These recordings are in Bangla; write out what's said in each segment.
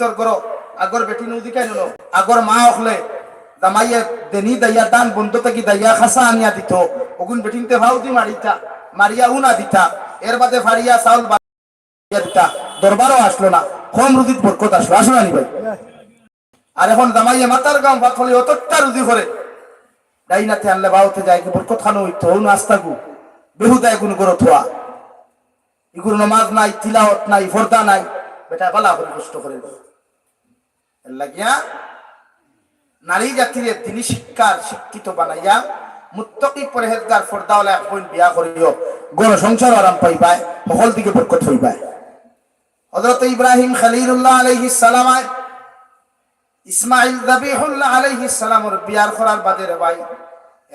তোর করো আগর বেটি নদী কেন আগর মা হলে দামাইয়া দেনি দাইয়া, দান বন্ধ থেকে দাইয়া খাসা আনিয়া দিত ওগুন বেটিনতে ভাও দি মারিতা মারিয়া উনা দিতা এর বাদে ফারিয়া চাউল দিতা দরবারও আসলো না। কম রুদিত বরকত আসলো। আসলো না ভাই? আর এখন দামাইয়া মাতার গাম ভাত হলে অতটা রুদি করে ডাইনাতে আনলে বাউতে যায় কি বরকত খানো হইতো হনু আস্তাগু বেহুদায় গুণ করো থোয়া এগুলো নমাজ নাই তিলাওয়াত নাই ফর্দা নাই। বেটা বালা করে কষ্ট করে নারী জাতির তিনি শিক্ষার শিক্ষিত বানাইয়া মুত্তকি পরহেজগার ফর্দাওয়ালা এক বোন বিয়া করিও গণ সংসার আরাম পাইবায় সকল দিকে বরকত হইবায় হযরত ইব্রাহিম খলিলুল্লাহ আলাইহিস সালাম ইসমাইল সালামর বিয়ার করার বাদে রে ভাই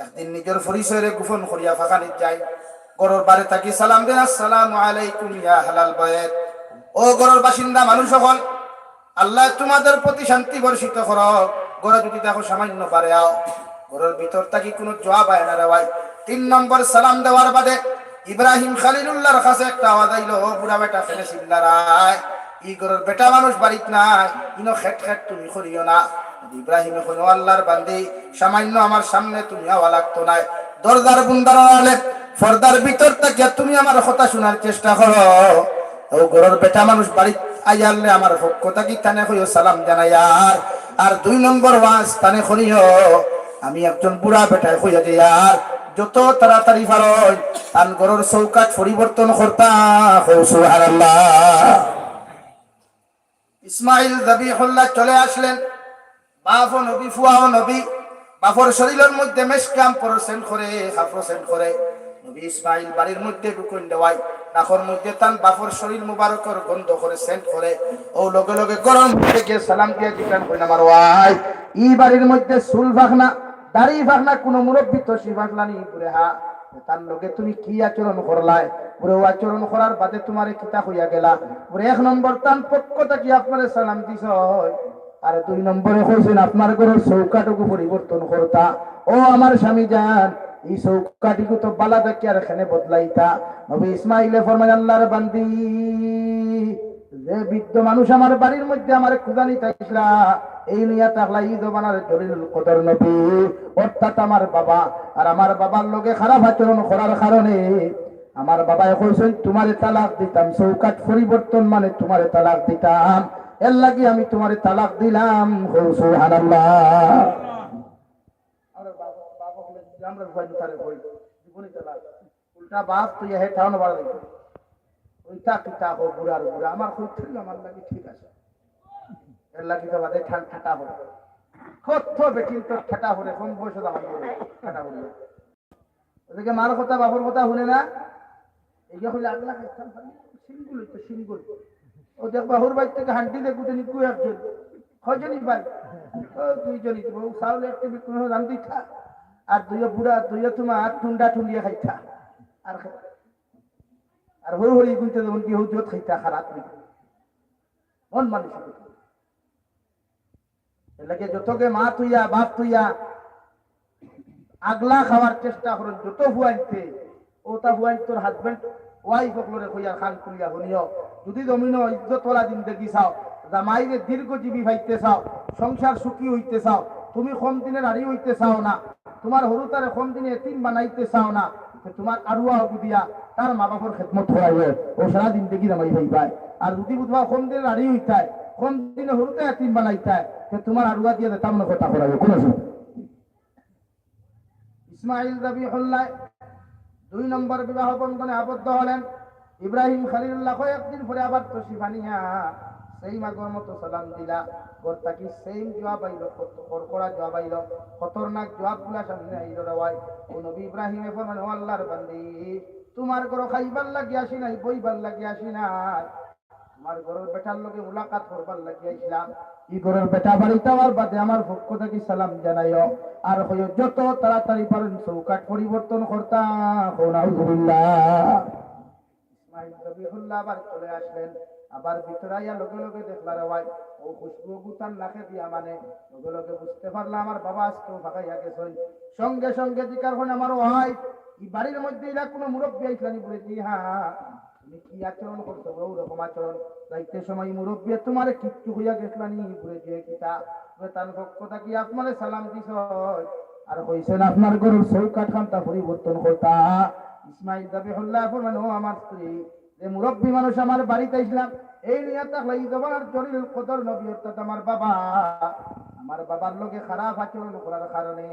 একদিন নিজের পরিচয়ে গোপন করিয়া ফাঁকানিত যায়। গরর বারে তাকি সালাম দেন আসসালামু আলাইকুম ইয়া হালাল বায়াত। ও গরর বাসিন্দা মানুষ সকল আল্লাহ তোমাদের প্রতি শান্তি বর্ষিত কর। গড় যদি দেখো সামান্য পারে, আও। গরর ভিতর থাকি কোনো জবাব আয় না রে ভাই। তিন নম্বর সালাম দেওয়ার বাদে ইব্রাহিম খালিলুল্লাহর কাছে একটা আওয়াজ আইলো বুড়া বেটা, ফেলে সিল্লারায় ই গরর বেটা মানুষ বাড়িত নাই। ইনো খেট খেট তুমি করিও না। ইব্রাহিম এখন আল্লাহর বান্দি, সামান্য আমার সামনে তুমি আওয়া লাগতো নাই দরজার বুন্দার আলে ফর্দার ভিতর থেকে তুমি আমার কথা শোনার চেষ্টা করো। ও গরর বেটা মানুষ বাড়ি আইয়ালে আমার পক্ষ থাকি তানে কইও সালাম জানাই আর আর দুই নম্বর ওয়াজ তানে করিও আমি একজন বুড়া বেটায় কইয়া যে আর যত তাড়াতাড়ি পারো, তান গরর চৌকাট পরিবর্তন করতা হো সুবহানাল্লাহ। ইসমাইল দাবিহুল্লাহ চলে আসলেন। বাপ নবী ফুয়াও নবী, বাপর শরীরের মধ্যে মেসকাম পরসেন করে হাফরসেন করে। নবী ইসমাইল বাড়ির মধ্যে ঢুকুন দেওয়াই, নাখর মধ্যে তান শরীর মুবারকর গন্ধ করে সেন্ট করে, ও লগে লগে গরম সালাম দিয়ে আমার ওয়াই, ই বাড়ির মধ্যে ভাগনা, দাড়ি ভাগনা তো সি ভাগলানি পুরে হা? তার লগে তুমি কি আচরণ করলাই? পুরো আচরণ করার বাদে তোমার কিতা হইয়া গেলা? পুরো এক নম্বর তান পক্ষ কি আপনার সালাম দিছ? আর দুই নম্বরে কইছেন, আপনার ঘরের চৌকাটুকু পরিবর্তন করতা। ও আমার স্বামী যান এই চৌকাটিকু তো বালা দেখি আর এখানে বদলাইতা। নবী ইসমাইলে ফরমান আল্লাহর বান্দি, যে বৃদ্ধ মানুষ আমার বাড়ির মধ্যে আমার খুদানি এই নিয়া তাকলা ঈদ বানার কদর নবী। অর্থাৎ আমার বাবা আর আমার বাবার লগে খারাপ আচরণ করার কারণে আমার বাবাই কইছেন তোমারে তালাক দিতাম চৌকাট পরিবর্তন মানে তোমারে তালাক দিতাম। এর লাগি আমি তোমারে তালাক দিলাম আমরা ভয় তারে ভয় জীবনে তালাক উল্টা বাপ, তুই হে ঠাউন বাড়া দিছ ওইটা হো বুড়ার বুড়া আমার আমার লাগি ঠিক আছে। এর লাগি তো বাদে ঠান ঠাটা হবে কত বেটিন তো ঠাটা হলে কম বয়সে আমার ঠাটা হলে। ওদিকে মার কথা, বাপর কথা শুনে না? এই হলে আল্লাহ সিঙ্গুল তো সিঙ্গুল। ও দেখ, বাহুর বাইর থেকে হান্টি দেখুতে নিকু একজন। কজনই ভাই? ও দুইজনই। চাউলে একটা বিক্রি রান্ধি খা। আর দুইয়ে বুড়া দুইয়ে তোমার ঠুন্ডা ঠুন্ডিয়ে খাইতা। আর আর হরি হরি গুনতে যেমন কি হৌজত খাইতা, খারাপ মন মানুষ এলাকে যতকে মা তুইয়া, বাপ তুইয়া আগলা খাওয়ার চেষ্টা করেন, যত হুয়াইতে ও তা হুয়াই তোর হাজবেন্ড ওয়াইফ সকলরে কইয়া খান করিয়া শুনিও। যদি জমিন ইজ্জত ওলা জিন্দগি চাও, জামাইরে দীর্ঘজীবী ভাইতে চাও, সংসার সুখী হইতে চাও তুমি কম দিনে নারী হইতে চাও না? তোমার হরুতারে কম দিনে এতিম বানাইতে চাও না? তোমার আরুয়া দিয়া তার মা বাপর খেদমত করাইবে ও সারা জিন্দগি জামাই ভাইবাই আর যদি বুধবা কম দিনে নারী হইতায় কম দিনে হরুতে এতিম বানাইতায় তোমার আরুয়া দিয়ে তার মনে কথা করাইবে কোনো ইসমাইল রবিহুল্লাহ দুই নম্বর বিবাহ বন্ধনে আবদ্ধ হলেন। ইব্রাহিম খালিলুল্লাহ কয়েকদিন পরে আবার তো শিফানিয়া সেই মাগর মতো সালাম দিলা। গর্তাকি সেম জবাব আইল কড়কড়া জবাব আইল খতরনাক জবাবগুলা সামনে আইল রাওয়াই ও নবী ইব্রাহিমে ফরমান ও আল্লাহর বান্দি তোমার ঘর খাইবার লাগি আসি নাই বইবার লাগি আসি নাই? আমার ঘরের বেটার লগে মুলাকাত করবার লাগি আইছিলাম ই ঘরের বেটা বাড়িতে আমার বাদে আমার পক্ষ থেকে সালাম জানাইও আর হইও যত তাড়াতাড়ি পারেন চৌকাট পরিবর্তন করতা ইসমাইল রবিহুল্লাহ আবার চলে আসলেন। আবার ভিতরে আইয়া লগে লগে দেখলার ভাই ও খুশবু বুতান নাকে দিয়া মানে লগে লগে বুঝতে পারলাম আমার বাবা আজকেও ফাঁকাইয়া গেছেন। সঙ্গে সঙ্গে জিকার হন আমার ভাই এই বাড়ির মধ্যে এরা কোনো মুরব্বী আইসলানি বলে জি হ্যাঁ তুমি কি আচরণ করছ বউ রকম আচরণ? যাইতে সময় মুরব্বী তোমার কিচ্ছু হইয়া গেছলানি ঘুরে যে কিতা? তার পক্ষ থাকি আপনারে সালাম দিছ আর কইছেন আপনার গরুর চৌকাঠ খানটা পরিবর্তন করতা ইসমাইল দাবি হল্লা ফরমান, ও আমার স্ত্রী যে মুরব্বী মানুষ আমার বাড়িতে আসলাম এই নিয়ে তাহলে এই জবানার জরিল কদর নবী, অর্থাৎ আমার বাবা। আমার বাবার লোকে খারাপ আচরণ করার কারণে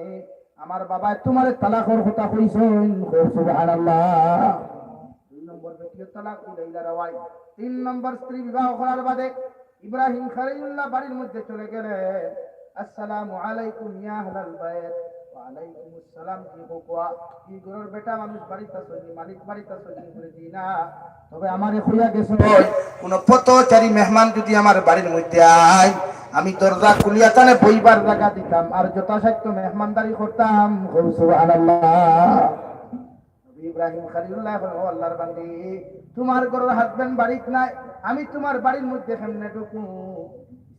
আমার বাবা তোমার তালাকর কথা কইছেন। সুবহানাল্লাহ। দুই নম্বর ব্যক্তির তালাক, উলাইলা রাওয়াই। তিন নম্বর স্ত্রী বিবাহ করার বাদে ইব্রাহিম খলিলুল্লাহ বাড়ির মধ্যে চলে গেলেন। আসসালামু আলাইকুম ইয়া আহলাল বাইত। পথচারী মেহমান যদি আমার বাড়ির মধ্যে আয়, আমি দরজা খুলিয়া তানে বইবার জায়গা দিতাম, আর যথাসাধ্য মেহমানদারি করতাম। ইব্রাহিম তোমার ঘরের হাজবেন্ড নাই, আমি তোমার বাড়ির মধ্যে কেমনে ঢুকু?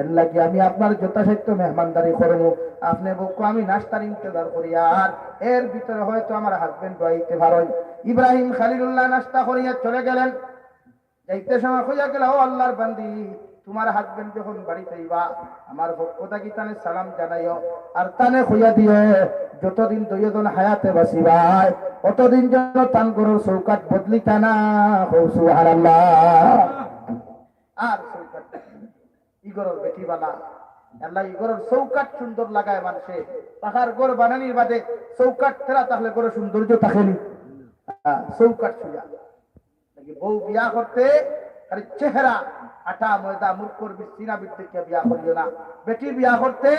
এর লাগি আমি আপনার যথাসাধ্য মেহমানদারি করব। আপনি বকু, আমি নাস্তার ইন্তজার করি। আর এর ভিতরে হয়তো আমার হাজবেন্ড রইতে পারেন ইব্রাহিম খালিলুল্লাহ নাস্তা করিয়া চলে গেলেন। যাইতে সময় হইয়া গেল, ও আল্লাহর বান্দি, তোমার হাজবেন্ড যখন বাড়িতে আমার পক্ষ থাকি তানে সালাম জানাইও। আর তানে হইয়া দিয়ে যতদিন দুইজন হায়াতে বাসিবাই, অতদিন যেন তান গরুর চৌকাট বদলি টানা হৌসু হারাল্লাহ আর ইগরের বেটিবালা আল্লাহ ইগরের চৌকাট সুন্দর লাগায় মানুষে। পাহাড় গড় বানানির বাদে চৌকাট ফেরা তাহলে গড়ে সৌন্দর্য থাকেনি। চৌকাট সুজা বউ বিয়া করতে খালি চেহারা। আটা, ময়দা মূর্খর সিনা বৃত্তিকে বিয়া করিও না। বেটি বিয়া করতে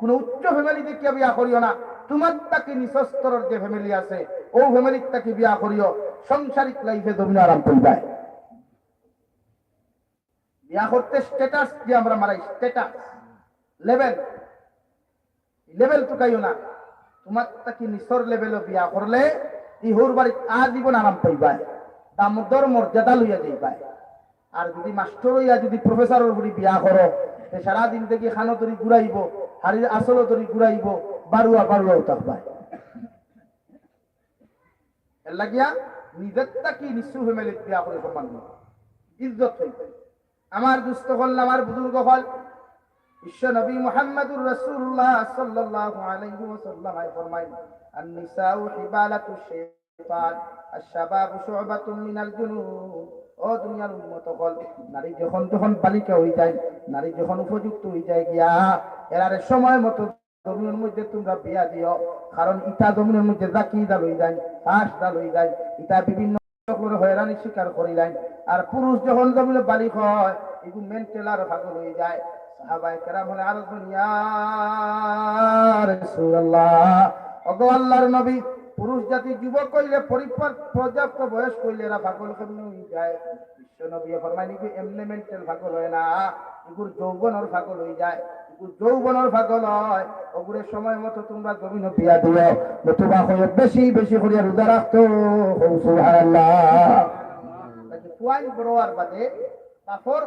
কোন উচ্চ ফ্যামিলি থেকে বিয়া করিও না। তোমার তাকে নিচস্তরের যে ফ্যামিলি আছে, ও ফ্যামিলির তাকে বিয়া করিও। সংসারিক লাইফে তুমি আরাম করবাই বিয়া করতে স্ট্যাটাস যে আমরা মারাই স্ট্যাটাস লেভেল লেভেল টুকাইও না। তোমার তাকে নিচর লেভেলও বিয়া করলে ইহুর বাড়িত আজীবন আরাম পাইবাই, দামোদর মর্যাদা লইয়া যাইবাই। আর যদি মাস্টার হইয়া যদি প্রফেসরের উপরে বিয়া করো সারাদিন থেকে খানো তরি ঘুরাইব, হাড়ির আসল তরি ঘুরাইব, বারুয়া বারুয়াও থাকবাই এর লাগিয়া নিজের তাকি নিশ্চু ফ্যামিলিত বিয়া করে সম্মান। ইজ্জত হইবে। আমার দুস্থ হল, আমার বুজুর্গ হল। বিশ্ব নবী মুহাম্মদুর রাসূলুল্লাহ সাল্লাল্লাহু আলাইহি ওয়াসাল্লাম ফরমায় আন-নিসাউ হিবালাতু শাইতান আশ-শাবাবু শু'বাতুন মিনাল ও দুনিয়ার উন্মত হল, নারী যখন তখন বালিকা হয়ে যায়, নারী যখন উপযুক্ত হয়ে যায় গিয়া, এরারে সময় মতো জমিনের মধ্যে তোমরা বিয়া দিও। কারণ ইটা জমিনের মধ্যে জাকি দা লই যায় হাঁস দা লই যায়, ইটা বিভিন্ন হয়রানি স্বীকার করিলেন আর পুরুষ যখন জমিনে বালিক হয় এগুলো মেন্টাল আর ভাগল হয়ে যায়। সাহাবাই কেরাম হলে আরও নবী, পুরুষ জাতি যুবক কইলে পরিপর পর্যাপ্ত বয়স কইলে এরা পাগল হয়ে যায়? বিশ্ব নবী ফরমাই নাকি এমনি মেন্টাল পাগল হয় না, এগুর যৌবনের পাগল হয়ে যায়। যৌবনের পাগল হয়, ওগুরে সময় মতো তোমরা জমিন বিয়া দিও, নতুবা হয়ে বেশি বেশি করিয়া রোজা রাখতো। ফুয়াইন বড়োয়ার বাদে তারপর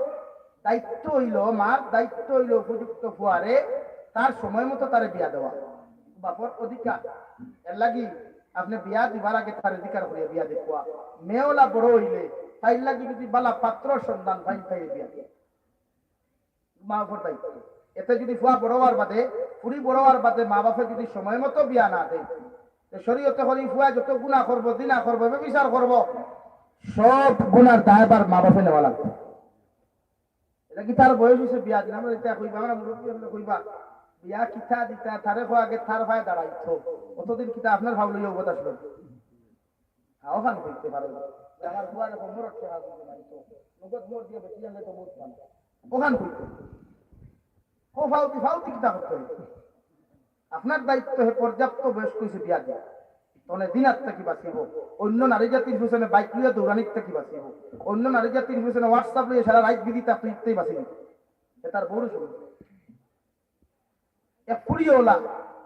দায়িত্ব হইল মার, দায়িত্ব হইল উপযুক্ত ফুয়ারে, তার সময় মতো তারে বিয়া দেওয়া। বাপর অধিকার। এর লাগি আপনি বিয়া দিবার আগে তার অধিকার করিয়া বিয়া দেখুয়া। মেয়েওলা বড় হইলে তাই লাগি যদি বালা পাত্র সন্ধান ভাই তাই বিয়া দিয়ে। মা বাপর দায়িত্ব। এতে যদি ফুয়া বড় বাদে পুরি বড় বাদে মা বাপে যদি সময় মতো বিয়া না দেয় শরীয়তে করি ফুয়া যত গুণা করব দিনা করব বিচার করব সব গুণার দায়বার মা বাপে নেওয়া লাগবে। এটা কি তার বয়স হয়েছে বিয়া? দিন আমরা এটা কইবা, আমরা মুরব্বী হলে কইবা। বিয়া কিতা দিতা, তারে খোয়া আগে তার ভাই দাঁড়াইতো অতদিন কিতা আপনার ভাব লইয়া উবত আসলো। ওখান কইতে পারো। আমার বুয়ারে কোমর কইতে পারিতো নগদ মোর দিয়ে বেশি জানলে তো বহুত ভালো ওখান কইতে ও ফাউতি ফাউতি কিতা করতে আপনার দায়িত্ব হে পর্যাপ্ত বয়স কইছে বিয়া দিয়া তখন দিনার থেকে বাঁচিব? অন্য নারী জাতির পিছনে বাইক লিয়ে দৌড়ানির থেকে বাঁচিব? অন্য নারী জাতির পিছনে হোয়াটসঅ্যাপ লিয়ে সারা রাইট বিধি তা তুইতেই বাঁচিব। এ তার বড় শুরু এক ফুরিওলা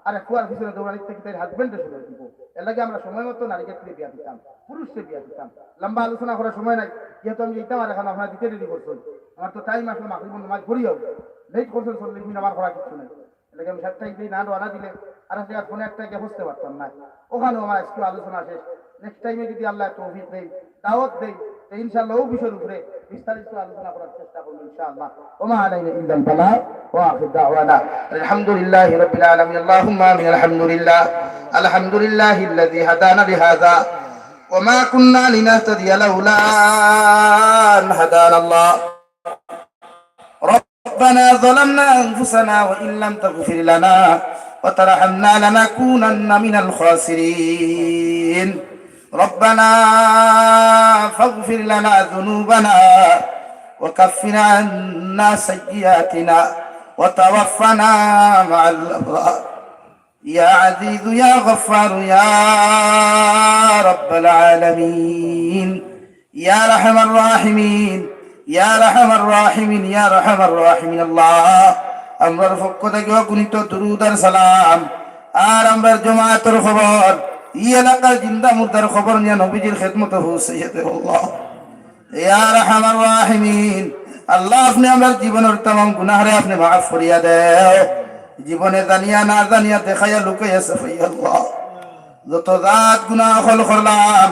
আর এক পিছনে দৌড়ানির থেকে তার হাজবেন্ডে শুরু দিব? এর লাগে আমরা সময় মতো নারী জাতিকে বিয়া দিতাম পুরুষকে বিয়া দিতাম। লম্বা আলোচনা করার সময় নাই, যেহেতু আমি এইটাও আর এখন দিতে দেরি করছেন। আমার তো টাইম আসলে মাকে বন্ধু মাছ ঘুরিও লেট করছেন চললে কিন্তু আমার করা কিছু নেই। এলাকা আমি সাতটায় না দিলে আর একটা ফোনে একটা গিয়ে বুঝতে পারতাম না ওখানেও আমার একটু আলোচনা শেষ নেক্সট টাইমে যদি আল্লাহ তৌফিক দেই দাওয়াত দেই তো ইনশাআল্লাহ ও বিষয়ের উপরে বিস্তারিত আলোচনা করার চেষ্টা করবো ইনশাআল্লাহ ওমা আলাইনা ইল্লা আল বালা ওয়া আখির দাওয়ানা আলহামদুলিল্লাহি রাব্বিল আলামিন আল্লাহুম্মা আমিন আলহামদুলিল্লাহ আলহামদুলিল্লাহি الذي هدانا لهذا وما كنا لنهتدي لولا أن هدانا الله ربنا ظلمنا أنفسنا وإن لم تغفر لنا وترحمنا لنكونن من الخاسرين. ربنا فاغفر لنا ذنوبنا وكفر عنا سيئاتنا وتوفنا مع الأبرار. يا عزيز يا غفار يا رب العالمين. يا رحم الراحمين. يا رحم الراحمين. يا رحم الراحمين. الله. আমরার পক্ষ থেকে অগণিত দুরুদ আর সালাম। আর আমরার জমাতের খবর ই এলাকার জিন্দা মুর্দার খবর নিয়ে নবীজির খেদমত হুসাইয়াতে আল্লাহ ইয়া রাহমার রাহিমিন, আল্লাহ আপনি আমার জীবনের তাম, গুনাহরে আপনি মাফ করিয়া দেও জীবনে জানিয়া না জানিয়া দেখাইয়া লুকাইয়া সাফাইয়া আল্লাহ। যত জাত গুনাহ হল করলাম,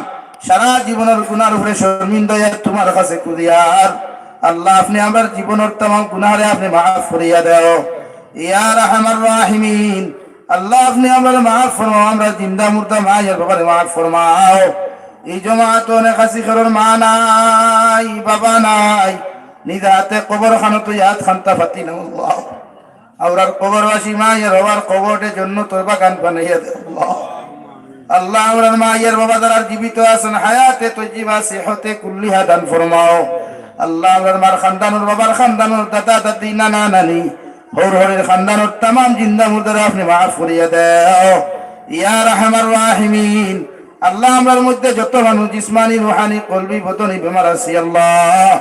সারা জীবনের গুনার উপরে শর্মিন্দা তোমার কাছে কুদিয়ার। আল্লাহ, আপনি আমার জীবনের তাম, গুনাহরে আপনি মাফ করিয়া দেও। ইয়া রাহমার রাহিমিন। আল্লাহ, আপনি আমরা মাফ ফরমাও, আমরা জিন্দা মুর্দা মায়ের বাবারে মাফ ফরমাও। এই জমাত অনেক আসি কারোর মা নাই, বাবা নাই। নিজে হাতে কবর খানো তো ইয়াদ খান্তা ফাতি না আল্লাহ আওরার কবরবাসী মায়ের বাবার কবরের জন্য তোর বাগান বানাইয়া দে আল্লাহ আল্লাহ আমরার মায়ের বাবা যারা জীবিত আছেন। হায়াতে তো জীবা সেহতে কুল্লিহা দান ফরমাও। আল্লাহ মার খানদানুর বাবার খানদানুর দাদা দাদি নানা নানি হর হরের খানদানুর তামাম জিন্দা মুর্দারা আপনি মাফ করিয়া দেও। ইয়া রাহমার রাহিমিন। আল্লাহ আমরার মধ্যে যত মানুষ জিসমানি রুহানি কলবি বদনি বেমার আছে আল্লাহ।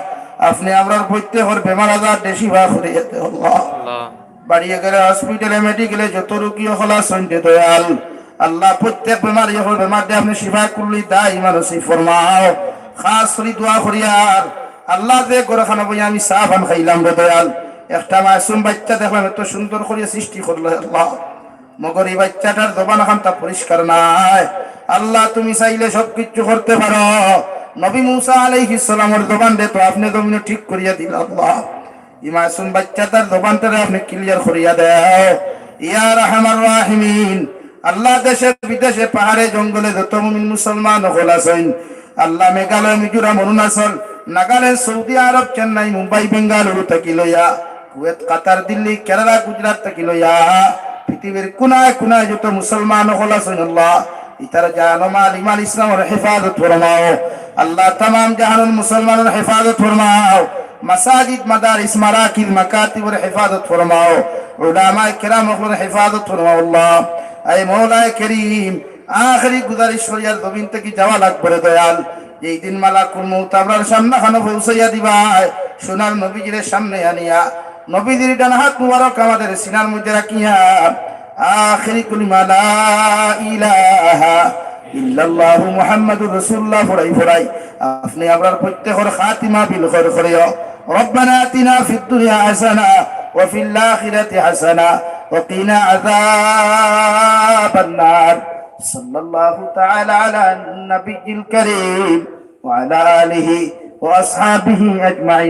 আপনি আমরার প্রত্যেকের বেমার আজার দেশি বা করিয়া দেও আল্লাহ। বাড়িয়ে গেলে হসপিটালে মেডিকেলে যত রুগী হলা সন্ধ্যে দয়াল। আল্লাহ প্রত্যেক বেমার ইহর বেমার দিয়ে আপনি শিফা করলি তাই মানুষ ফরমাও। খাস দোয়া করিয়ার আল্লাহ যে করে খানা বই আমি চা ভান খাইলাম রে দয়াল। একটা মাসুম বাচ্চা দেখলাম এত সুন্দর করিয়া সৃষ্টি করল আল্লাহ। মগর এই বাচ্চাটার দোকান খান তা পরিষ্কার নাই। আল্লাহ, তুমি চাইলে সব কিছু করতে পারো। নবী মুসা আলাইহিস সালামের দোকান দে তো আপনি জমিনে ঠিক করিয়া দিল আল্লাহ। এই মাসুম বাচ্চাটার দোকানটারে আপনি ক্লিয়ার করিয়া দেও। ইয়া রাহমার রাহিমিন। আল্লাহ দেশে বিদেশে পাহাড়ে জঙ্গলে যত মুমিন মুসলমান হল আছেন, আল্লাহ মেঘালয়, মিজোরাম, অরুণাচল নাগাল্যান্ড সৌদি আরব চেন্নাই মুম্বাই বেঙ্গালুরু থাকি লইয়া কুয়েত কাতার দিল্লি কেরালা গুজরাট থাকি লইয়া পৃথিবীর কোনায় কোনায় যত মুসলমান হল আল্লাহ ইতার জানমাল ইমান ইসলামের হেফাজত ফরমাও আল্লাহ তামাম জাহানুল মুসলমানের হেফাজত ফরমাও মাসাজিদ মাদারিস মারাকিজ মাকাতিবের হেফাজত ফরমাও উলামায়ে কেরাম ওগুলোর হেফাজত ফরমাও আল্লাহ আয় মৌলায় করিম আখরি গুজারিশ করিয়ার জমিন থেকে যাওয়া লাগবে দয়াল যেই দিন মালাকুল মৌত আপনার সামনে খানো পৌঁছাইয়া দিবা সোনার নবীজির সামনে আনিয়া, নবীজির ডান হাত মুবারক আমাদের সিনার মধ্যে রাখিয়া, আখিরি কুলিমা মালা ইলাহা ইল্লাল্লাহু মুহাম্মাদুর রাসূলুল্লাহ ফরাই ফরাই আপনি আপনার প্রত্যেকের খাতিমা বিল খৈর করিও। রব্বানা আতিনা ফিদ দুনিয়া হাসানা ওয়া ফিল আখিরাতি হাসানা ওয়া কিনা আযাবান নার। صلى الله تعالى على النبي الكريم وعلى آله وأصحابه أجمعين.